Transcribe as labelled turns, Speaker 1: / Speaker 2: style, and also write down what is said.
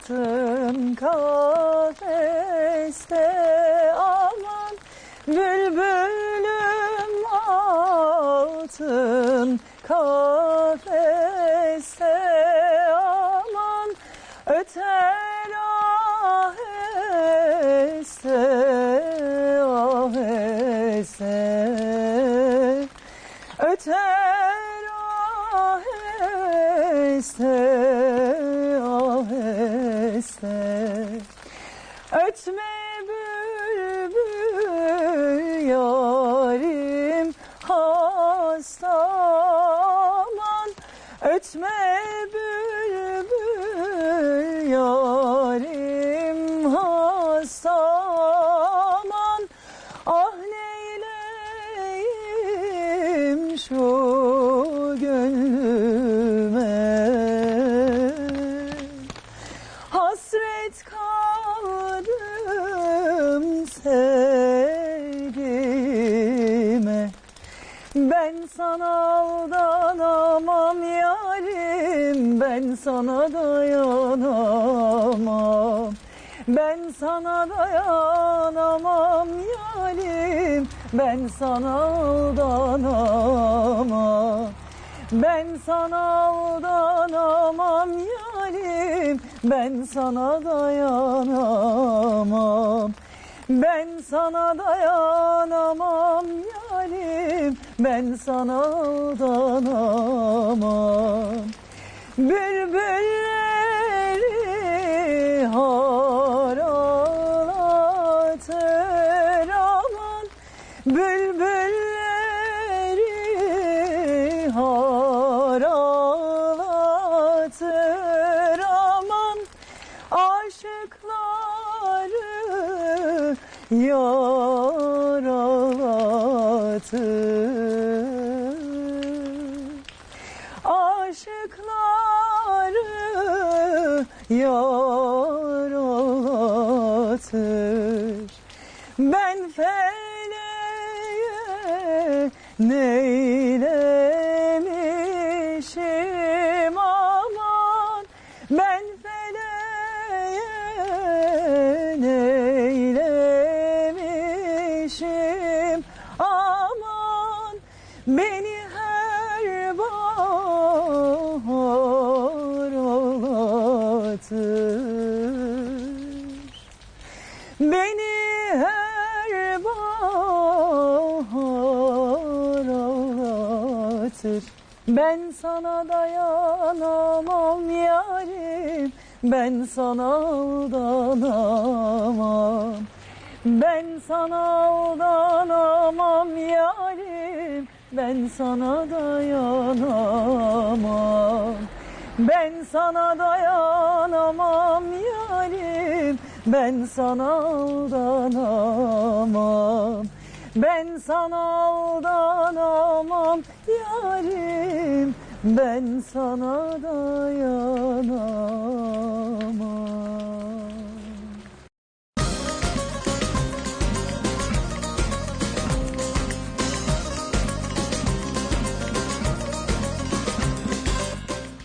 Speaker 1: altın kafeste aman Bülbülüm altın kafeste Ötme bülbül yarim hasta aman Ötme bülbül yarim hasta Ben sana aldanamam yarim Ben sana dayanamam. Ben sana dayanamam yarim Ben sana aldanamam. Ben sana aldanamam yarim Ben sana dayanamam. Ben sana dayanamam Ben sana aldanamam. Bülbülleri haralatır aman Bülbülleri haralatır aman Aşıkları yaralatır aşıkları yaralatır Ben feleğe neylemişim Beni her bahar ağlatır. Ben sana dayanamam yarim. Ben sana aldanamam. Ben sana aldanamam yarim. Ben sana dayanamam. Ben sana dayanamam Ben sana aldanamam. Ben sana aldanamam yarim. Ben sana dayanamam